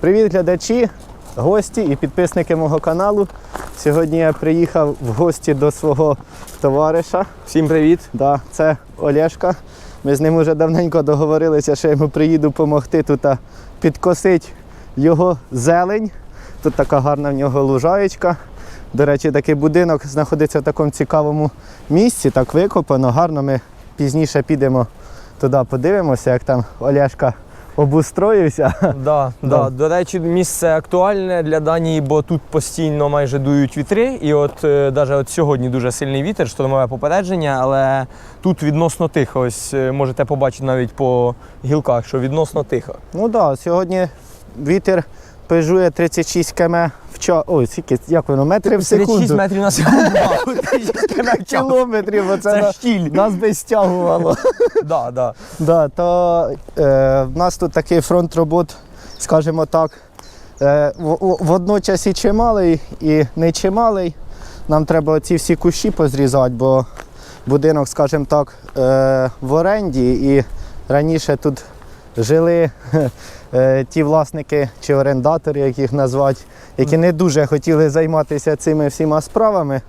Привіт, глядачі, гості і підписники мого каналу. Сьогодні я приїхав в гості до свого товариша. Всім привіт. Да, це Олешка. Ми з ним вже давненько договорилися, що я йому приїду допомогти тут підкосити його зелень. Тут така гарна в нього лужаєчка. До речі, такий будинок знаходиться в такому цікавому місці, так викопано, гарно. Ми пізніше підемо туди, подивимося, як там Олешка обустроївся. Да, Да. да. До речі, місце актуальне для Данії, бо тут постійно майже дують вітри. І от навіть от сьогодні дуже сильний вітер, штормове попередження, але тут відносно тихо. Ось е, можете побачити навіть по гілках, що відносно тихо. Ну так, да, сьогодні вітер пежує 36 км в час. Ой, скільки, як воно, метрів в 36 метрів на секунду. Вау, 36 км в час. Кілометрів, бо це, Це штіль. нас би стягувало. Да, да. да, то е, в нас тут такий фронт робот, скажімо так, е, в- в- водночас і чималий, і не чималий. Нам треба ці всі кущі позрізати, бо будинок, скажімо так, е, в оренді. І раніше тут жили е, ті власники чи орендатори, як їх назвати, які не дуже хотіли займатися цими всіма справами.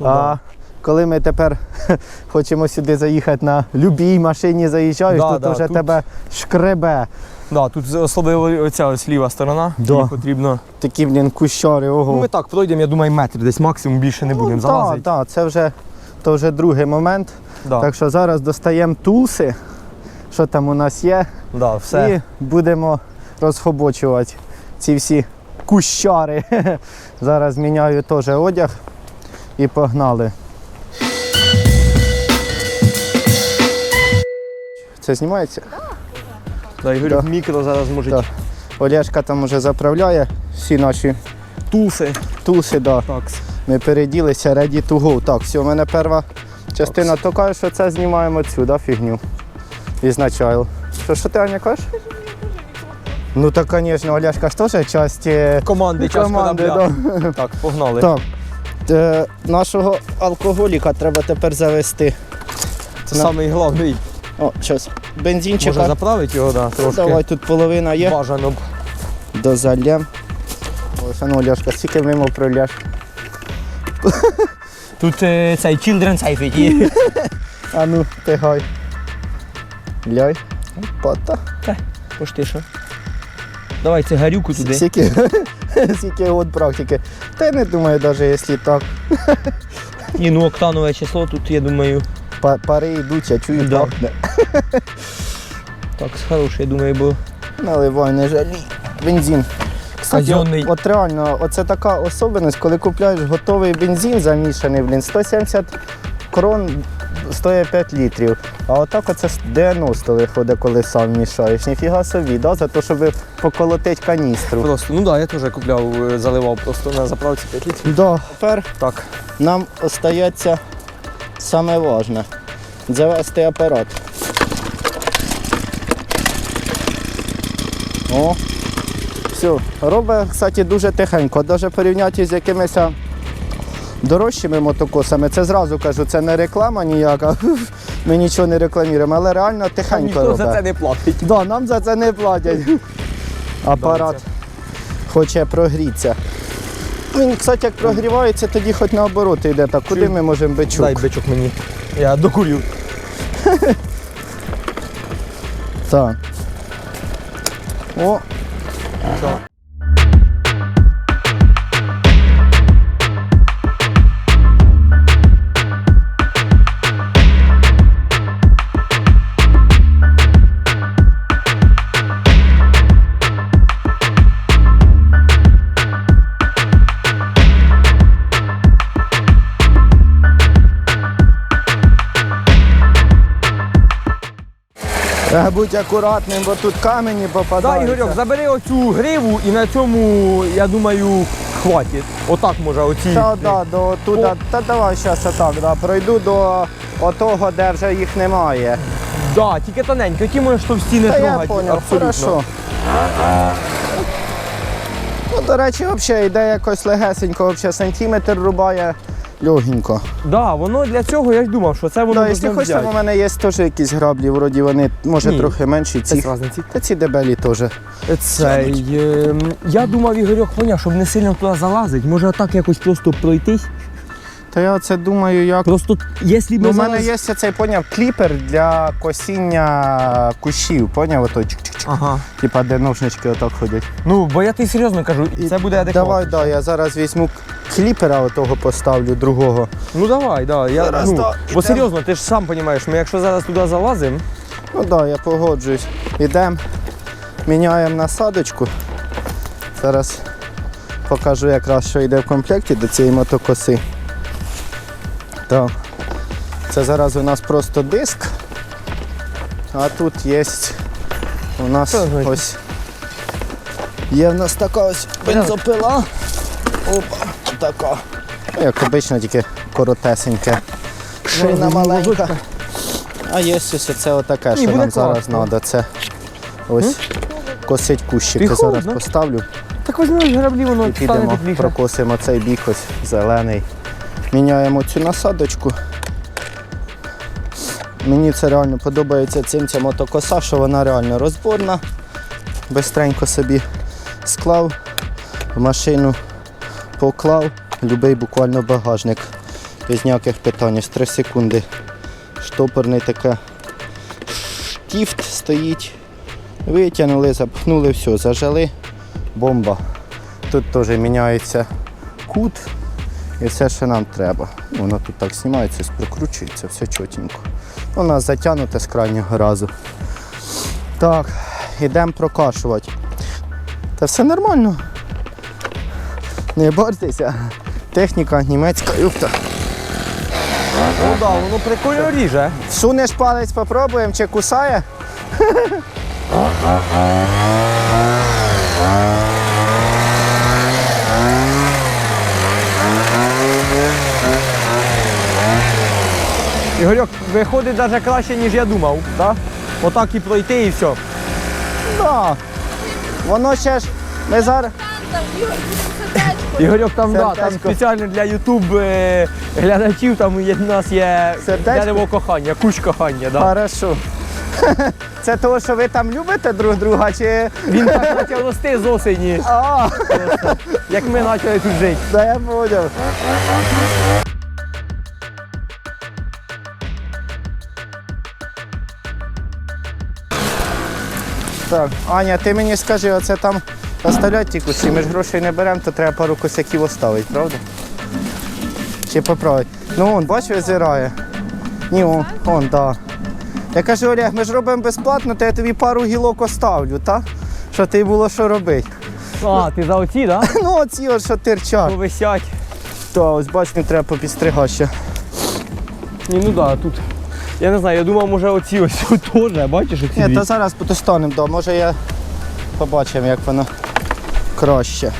Ну, а коли ми тепер хочемо сюди заїхати на любій машині, заїжджаєш, Да, тут да, вже тут- тебе шкребе. Да, тут особливо оця ось ліва сторона. Да. Її потрібно. Такі, блін, кущари, ого. Ну, ми так пройдемо, я думаю, метр, десь максимум більше не будемо ну, залазити. Так, так, це вже, то вже другий момент. Да. Так що зараз достаємо тулси, що там у нас є, Да, все. і будемо розхобочувати ці всі кущари. Зараз міняю теж одяг і погнали. Це знімається? Да, Ігорю, Да. мікро зараз може Да. Олешка там уже заправляє всі наші туси. туси. Да. Так. Ми переділися ready to go. Так, все, у мене перша частина така, що це знімаємо цю да, фігню. Ізначально. Що, що ти Аня кажеш? Ну так, звісно, Оляшка ж теж часті Команди, час команди. корабля. Да. Так, погнали. Так. Е, нашого алкоголіка треба тепер завести. Це На- самий головний. О, щас. Бензинчика. Може заправити його, да, трошки. Давай тут половина є. Бажано б. Дозальємо. Ось, ну, Оляшка, скільки вимов про? Тут е, цей children safety. А ну, тигай. Ляй. Пота. Пошти що. Давай цигарюку туди. Скільки, скільки от практики. Та я не думаю, навіть якщо так. Ні, ну октанове число тут, я думаю, па- Пари йдуть, я чую Да. пахне. так, хороше, я думаю, бо Наливай, не жалій. Бензин. Кстати, Казенний. от реально, оце така особливість, коли купляєш готовий бензин замішаний, блін, 170 крон стоїть 5 літрів. А отак оце 90 виходить, коли сам мішаєш. Ніфіга собі, да? за те, щоб поколотити каністру. просто, ну так, да, я теж купляв, е, заливав просто на заправці 5 літрів. Да. Тепер Так. нам остається саме важне завести апарат. О, все. Робить, кстати, дуже тихенько. Навіть порівняти з якимись дорожчими мотокосами, це зразу кажу, це не реклама ніяка. Ми нічого не рекламуємо, але реально тихенько Ніхто робить. за це не платить. Да, нам за це не платять. Апарат хоче прогрітися. Він, кстати, як прогрівається, тоді хоч наоборот йде. Так, куди ми можемо бичок? Дай бичок мені. Я докурю. Так. О. Треба бути акуратним, бо тут камені Да, попадаються. Ігорьок, забери оцю гриву і на цьому, я думаю, хватить. Отак може оці. Та, да, до туди. Та давай зараз отак, да, пройду до отого, де вже їх немає. Да, тільки тоненько, ті можеш товсті не Та я трогати. поняв, абсолютно. хорошо. Ну, до речі, взагалі йде якось легесенько, взагалі сантиметр рубає. Легенько. Да, воно для цього я й думав, що це воно Да, якщо хочете, взяти. у мене є теж якісь граблі, вроді вони може Ні. трохи менші. Ці. Та ці дебелі теж. Цей, е, я думав, Ігорьок, поняв, щоб не сильно туди залазить, може отак якось просто пройтись. Та я оце думаю, як. Просто, якщо Ну, ми у мене зараз... є цей поняв кліпер для косіння кущів, поняв? Ото чик-чик-чик. Ага. Типа де ножнички отак ходять. Ну, бо я тобі серйозно кажу, це буде адекватно. Давай, да, я зараз візьму кліпера отого поставлю, другого. Ну давай, да. Я, Зараз, ну, да, бо ідем. серйозно, ти ж сам розумієш, ми якщо зараз туди залазимо, Ну так, да, я погоджуюсь. Ідемо, міняємо насадочку. Зараз покажу якраз, що йде в комплекті до цієї мотокоси. Так. Це зараз у нас просто диск. А тут є у нас Що ось. Є в нас така ось бензопила. Опа, така. Як обично, тільки коротесеньке. Шина Ну, маленька. А є ось це отаке, що нам зараз треба. Це ось косить кущики. Зараз поставлю Так візьми граблі, воно і підемо, прокосимо цей бік ось зелений. Міняємо цю насадочку. Мені це реально подобається цим ця мотокоса, що вона реально розборна. Бистренько собі склав, в машину поклав, любий буквально багажник. Без ніяких питань, ось 3 секунди. Штопорний таке. Штіфт стоїть. Витягнули, запхнули, все, зажали. Бомба. Тут теж міняється кут і все, що нам треба. Воно тут так знімається, прокручується, все чотенько. У нас затягнуте з крайнього разу. Так, йдемо прокашувати. Та все нормально. Не борйтеся. Техніка німецька юфта. Ну да, воно прикольно ріже. Сунеш палець, попробуємо, чи кусає. Ігорьок, виходить навіть краще, ніж я думав. Да? Отак і пройти і все. Да. Воно ще ж. Ми зараз. Ігорьок там, да, там Сердечко. спеціально для Ютуб е, глядачів там є, у нас є Сердечко? дерево кохання, куч кохання. Да. Хорошо. Це того, що ви там любите друг друга, чи. Він так почав рости з осені, А, як ми почали тут жити. да я поняв. Так, Аня, ти мені скажи, оце там оставлять ті кусі, ми ж грошей не беремо, то треба пару косяків оставити, правда? Чи поправити? Ну он, бач, визирає. Ні, он, он, да. Я кажу, Олег, ми ж робимо безплатно, то я тобі пару гілок оставлю, так? Що ти було що робити. А, ти за оці, так? Да? Ну, оці от що тирчать. Повисять. Та ось бач, не треба попістригати ще. Ні, ну да, тут. Я не знаю, я думав, може оці ось теж, бачиш оці Ні, дві? та зараз потостанемо, да. може я побачимо, як воно краще.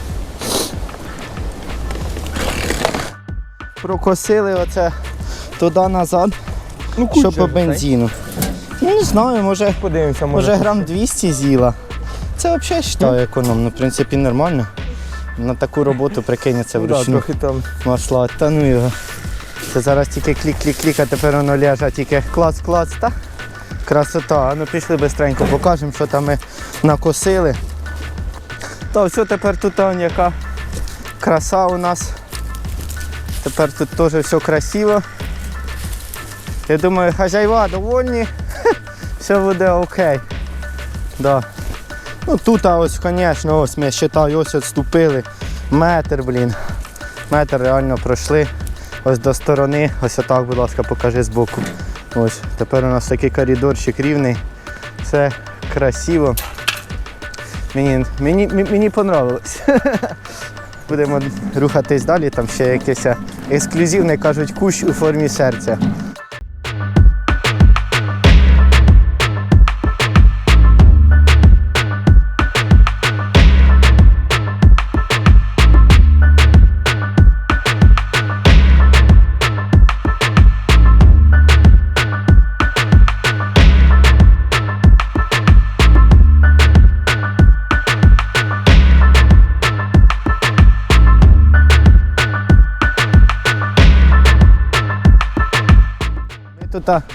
Прокосили оце туди-назад, Ну, що куча по ж, бензину. Ну не знаю, може, Подивимося, може. може грам 200 з'їла. Це взагалі вважаю економно, в принципі, нормально. На таку роботу прикинеться Ну, да, вручну. трохи там. Масла, та ну його. Це зараз тільки клік-клік-клік, а тепер воно ляже, тільки клац-клац, та? Красота. А ну пішли швидко, покажемо, що там ми накосили. Та все, тепер тут он, яка краса у нас. Тепер тут теж все красиво. Я думаю, хазяйва довольні, все буде окей. Да. Ну тут ось, звісно, ось ми вважаю, ось відступили. Метр, блін. Метр реально пройшли. Ось до сторони. Ось отак, будь ласка, покажи збоку. Ось. Тепер у нас такий коридорчик рівний. Все красиво. Мені, мені, мені, понравилось. Будемо рухатись далі, там ще якийсь ексклюзивний, кажуть, кущ у формі серця.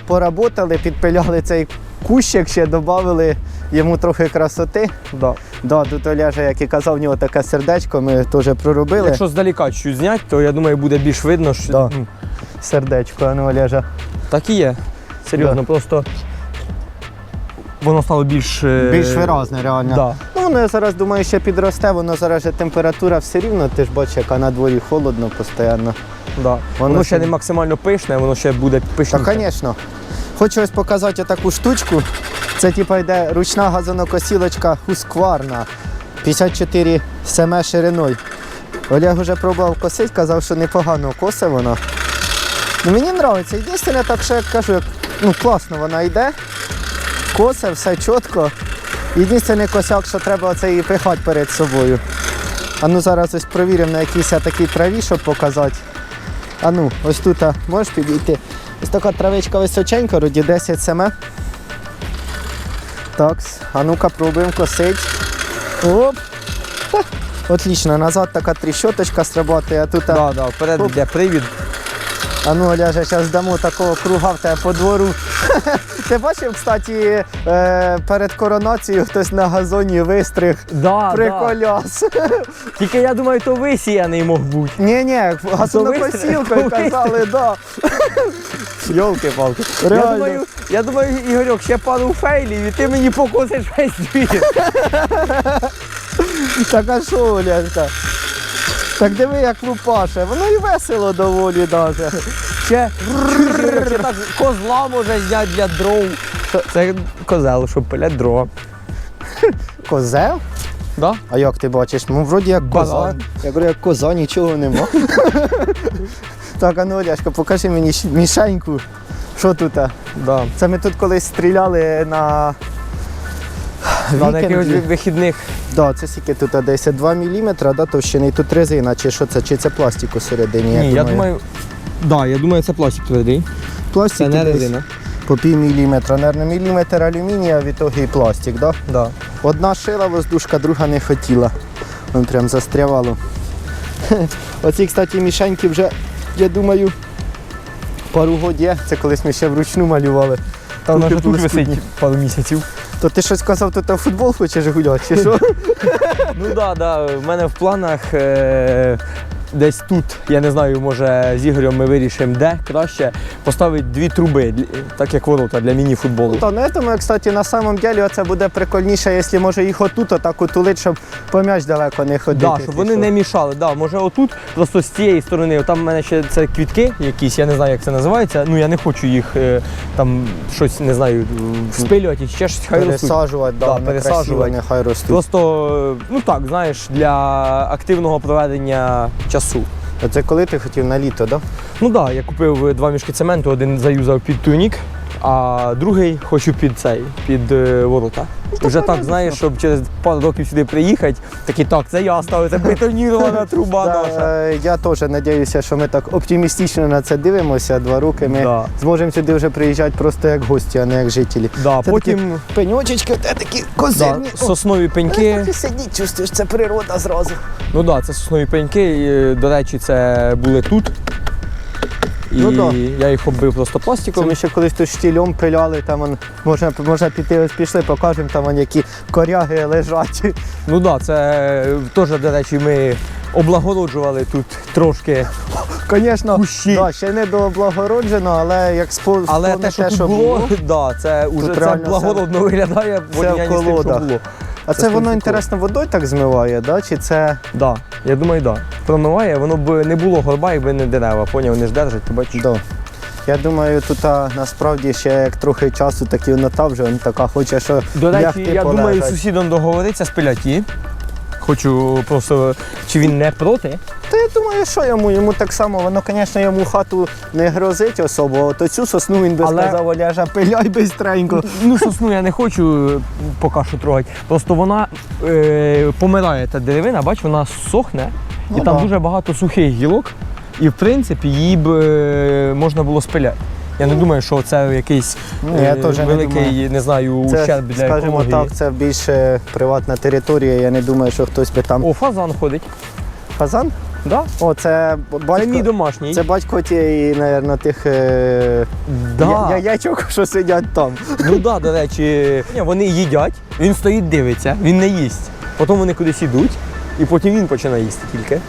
Поработали, підпиляли цей кущик, ще додали йому трохи красоти. Да. Да, тут Оляжа, як і казав, в нього таке сердечко, ми теж проробили. Якщо здаліка чуть зняти, то я думаю, буде більш видно, що Да. Сердечко, а ну Оляжа. так і є. Серйозно, Да. просто воно стало більш. е, Більш виразне, реально. Да. Ну, воно я зараз думаю, ще підросте, воно зараз же температура все рівно, ти ж бачиш, яка на дворі холодно постійно. Да. Воно, Воно ще не максимально пишне, воно ще буде Та, пишніше. звісно. Хочу ось показати таку штучку. Це типа йде ручна газонокосілочка Husqvarna 54 см шириною. Олег вже пробував косити, казав, що непогано косе вона. Ну, мені подобається. Єдине, так що я кажу, як, ну класно вона йде. Косе, все чітко. Єдиний косяк, що треба оце її пихати перед собою. А ну зараз ось провіримо на якійсь такій траві, щоб показати. А ну, ось тут а, можеш підійти. Ось така травичка височенька, роді 10 см. Так, а ну-ка пробуємо косить. Оп. Отлично, назад така тріщоточка срабатує, а тут. Да, да, вперед йде привід. А ну, Оляже, зараз дамо такого круга в тебе по двору. Ти бачив, кстати, е, перед коронацією хтось на газоні вистриг. Да, Приколяс. Тільки я думаю, то висіяний мог бути. Ні, ні, вистриг? газонокосілкою казали, да. Йолки-палки. Я думаю, я думаю, Ігорьок, ще пару фейлів, і ти мені покосиш весь двір. Так а що, Оляшка? Так диви, як лупаше. Воно і весело доволі даже. Ще, так козла може зняти для дров. Це козел, щоб пилять дрова. Козел? Да? А як ти бачиш? Ну, вроді як коза. Я говорю, як коза, нічого нема. так, а ну, Оляшка, покажи мені мішеньку. Що тут? Да. Це ми тут колись стріляли на. Да, на якихось вихідних. Да, це скільки тут десь 2 мм, да, товщини. І тут резина, чи що це, чи це пластик усередині. Ні, я думаю. Да, я думаю, це пластик твердий. пластик Це не десь резина. по пів міліметра. Наверно, міліметр алюмінія, в ітогі і пластик, да? Да. Одна шила воздушка, друга не хотіла. Вон прям застрявало. Оці, кстати, мішеньки вже, я думаю, пару год є. Це колись ми ще вручну малювали. Та Тут вона вже тут висить пару місяців. То ти щось казав, ти там футбол хочеш гуляти, чи що? Ну так, да, да. в мене в планах е, десь тут, я не знаю, може з Ігорем ми вирішимо, де краще поставити дві труби, так як ворота для міні-футболу. Та на цьому, кстати, на самом деле це буде прикольніше, якщо може їх отут отак утулить, щоб по м'яч далеко не ходити. Да, щоб вони не мішали. Да, може отут, просто з цієї сторони, там в мене ще це квітки якісь, я не знаю, як це називається. Ну я не хочу їх е, там щось, не знаю, спилювати, чи ще щось хай ростуть. пересаджувати, да, Да, пересаджувати. нехай ростуть. Просто, е, ну так, знаєш, для активного проведення часу. А це коли ти хотів на літо, да? Ну так, да, я купив два мішки цементу, один заюзав під тунік, а другий хочу під цей, під е, ворота. Вже так, знаєш, щоб через пару років сюди приїхати, такий так, це я ставив, це бетонірована труба Да, наша. е, я теж сподіваюся, що ми так оптимістично на це дивимося. Два роки ми Да. зможемо сюди вже приїжджати просто як гості, а не як жителі. Да, Це потім такі пеньочечки, те такі да, козирні. О, соснові пеньки. ти сидіть, чувствуєш, це природа зразу. Ну так, да, це соснові пеньки. і, е, До речі, це були тут. І Ну я їх оббив просто Це ми ще колись тут штільом пиляли, там он, можна, можна піти, ось пішли, покажемо, там он, які коряги лежать. Ну так, да, це е, теж, до речі, ми облагороджували тут трошки. Звісно, да, ще не дооблагороджено, але як спо, Але вспомнити те, що тут було, да, це уже це благородно виглядає це в порівнянні з тим, що було. А Це це воно інтересно водою так змиває, да? чи це Да, я думаю, так. Да. Промиває, воно б не було горба, якби не дерева. Поняв, вони ж держать, ти бачиш. Да. Я думаю, тут а, насправді ще як трохи часу, так і вона та вже вона така хоче, що До речі, я думаю, полежать. з сусідом договориться, спилять її. Хочу просто, чи він не проти. Та я думаю, що йому? Йому так само, воно, звісно, йому хату не грозить особо. От цю сосну він би Але- сказав, Оляжа, пиляй бистренько. Ну, сосну я не хочу поки що трогати. Просто вона е, помирає та деревина, бач, вона сохне, Ну і там да. дуже багато сухих гілок. І в принципі її б е, можна було спиляти. Я не думаю, що це якийсь Ну, я е, теж не великий, думаю. не знаю, Це, ущерб для скажімо екології. так, це більше приватна територія. Я не думаю, що хтось би там. О, фазан ходить. Фазан? Да? О, це батько. Це мій домашній. Це батько тієї, мабуть, тих е... Да. я- яєчок, що сидять там. Ну да, до речі, Ні, вони їдять, він стоїть, дивиться, він не їсть. Потім вони кудись ідуть, і потім він починає їсти тільки.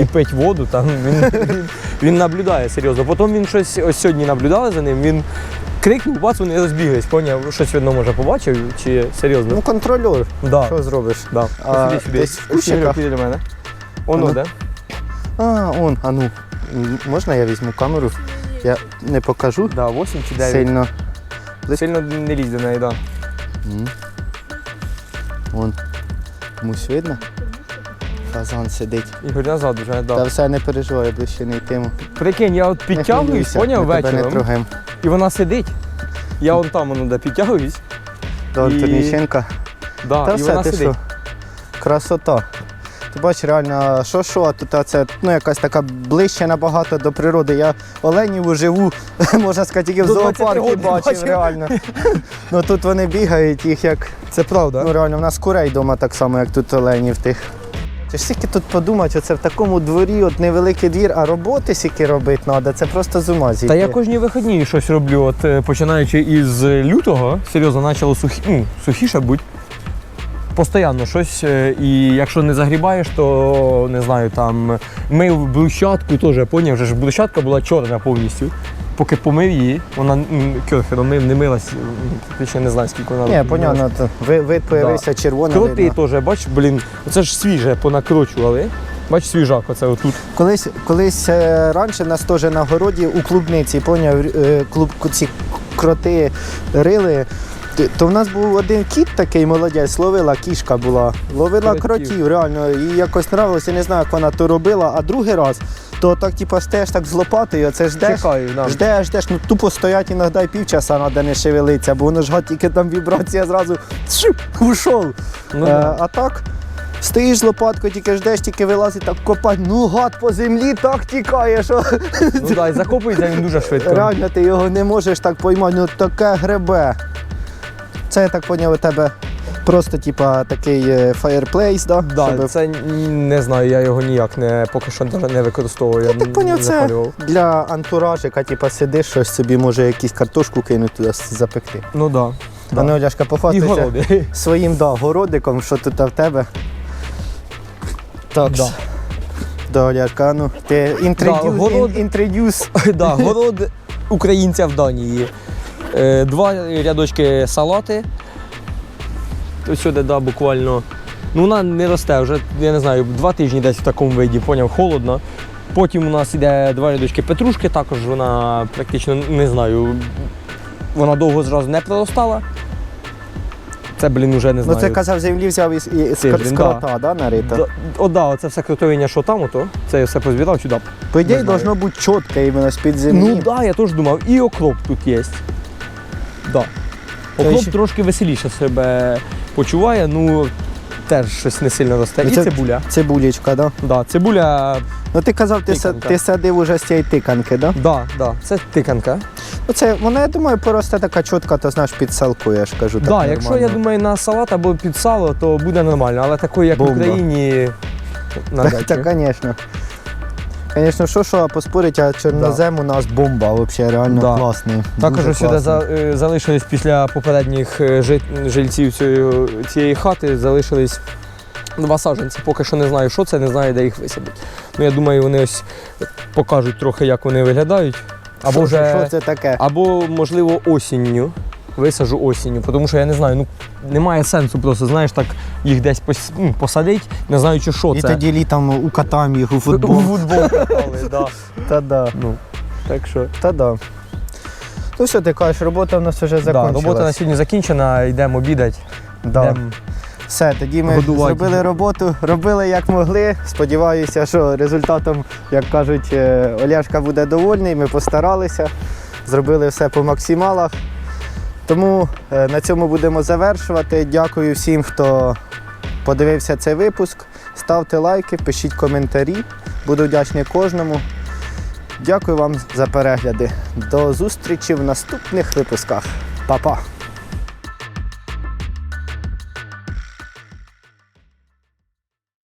І пить воду, там він, він, він наблюдає серйозно. Потім він щось ось сьогодні наблюдали за ним, він крикнув, бац, вони розбіглись, поняв, щось видно, може, побачив, чи серйозно. Ну, контролер. да. Що зробиш? Да. А, Сюди, сюди. десь в кущиках? До мене. Воно, Ну. де? А, он, а ну. м, Можна я візьму камеру? Я не покажу Да, 8 чи 9. сильно. Сильно не лізь до неї, да. Вон. Комусь видно? Фазан сидить. Ігор назад вже, да. Та все не переживай, ближче не йтиму. Прикинь, я от підтягуюсь, поняв вечором, і вона сидить. Я вон там воно де підтягуюсь. До І-. Да, Та і все, вона ти сидить. що? Красота. Ти бачиш, реально, що що, а тут це ну, якась така ближче набагато до природи. Я оленів живу, можна сказати, тільки в До 20 зоопарку бачив, бачив. реально. ну тут вони бігають, їх як. Це правда. Ну реально, в нас курей вдома так само, як тут оленів тих. Чи ж скільки тут подумати, оце в такому дворі, от невеликий двір, а роботи скільки робити треба, це просто з ума зійти. Та я кожні вихідні щось роблю. От е, починаючи із лютого, серйозно почало сухі, ну, сухіше будь. Постоянно щось. е, І якщо не загрібаєш, то не знаю, там мив брусчатку теж, поняв, вже ж брусчатка була чорна повністю. Поки помив її, вона кьохером мив, не милась, м, не знаю, скільки вона. Ні, понятно, то ви- вид появився червоний. Кроти теж, бач, блін, це ж свіже понакручували. Бач, свіжак, оце отут. Колись, колись е, раніше нас теж на городі у клубниці, поняв, е, клуб, ці кроти рили. То в нас був один кіт такий молодець, ловила кішка була, ловила Кротів. кротів, реально, їй якось нравилося, я не знаю, як вона то робила, а другий раз, то так типу, стаєш так з лопатою, це ждеш, Чекаю, да. ждеш, ждеш, ну тупо стоять іноді і півчаса треба не шевелиться, бо воно ж гад, тільки там вібрація зразу шип, ушов. Ну, Е, а так, стоїш з лопаткою, тільки ждеш, тільки вилазить так копать. Ну гад по землі так тікає, що ну да, і він дуже швидко. реально ти його не можеш так поймати, ну таке гребе. Це я так поняв у тебе просто типа такий fireplace, да? Да, Щоб- це не знаю, я його ніяк не поки що навіть не використовую. Я так поняв, це для антуражика, типа сидиш, щось собі може якусь картошку кинути туди запекти. Ну да. А ну, Оляшка, І похвастайся городи. своїм да, городиком, що тут в тебе. Так. Да. Да, Оляшка, а ну, ти introduce, город- in- introduce да, город українця в Данії. Е, Два рядочки салати. Ось сюди, да, буквально. Ну, вона не росте вже, я не знаю, два тижні десь в такому виді, поняв, холодно. Потім у нас йде два рядочки петрушки, також вона практично не знаю. Вона довго зразу не проростала. Це, блін, уже не Ну знаю. це казав, землі взяв із, Тиждень, з да. да, нарита? Да, О, да, оце все крутовиння, що там, ото, це я все позбирав сюди. По ідеї, должно бути чітко іменно з-під землі. Ну так, да, я теж думав, і окроп тут є. Да. Та ще- трошки веселіше себе почуває, ну теж щось не сильно росте. Ну, І це- цибуля. Цибулечка, да? Да, цибуля, Ну ти казав, ти, са- Тиканка. ти садив уже з цієї тиканки, да? да, да, це тиканка. Ну це, вона, я думаю, поросте така чітка, то знаєш, під салку, я ж кажу. Так, да, якщо я нормально. думаю на салат або під сало, то буде нормально, але такої, як Бомба. в Україні, на Так, дачі. так, звісно. Звісно, що, що, а поспорить, а чорнозем у нас бомба, взагалі, реально Да. класний. Також дуже сюди класний. за, е, залишились після попередніх е, жит- жильців цієї, цієї хати, залишились два саджанці. Поки що не знаю, що це, не знаю, де їх висадити. Ну, я думаю, вони ось покажуть трохи, як вони виглядають. Або Що- вже, що це таке? або, можливо, осінню. Висажу осінню, тому що я не знаю, ну немає сенсу просто, знаєш, так їх десь пос, ну, посадить, не знаючи, що І це. тоді літом укатаємо їх у У футбол. футбол катали, да. Та да, Ну, так що. та да. Ну все, ти кажеш, робота в нас вже Да, закінчилась. робота на сьогодні закінчена, йдемо обідати. Да. Йдемо Все, тоді ми Годувати. зробили роботу, робили як могли. Сподіваюся, що результатом, як кажуть, е, Оляшка буде довольний. Ми постаралися, зробили все по максималах. Тому е, на цьому будемо завершувати. Дякую всім, хто подивився цей випуск. Ставте лайки, пишіть коментарі. Буду вдячний кожному. Дякую вам за перегляди. До зустрічі в наступних випусках. Па-па!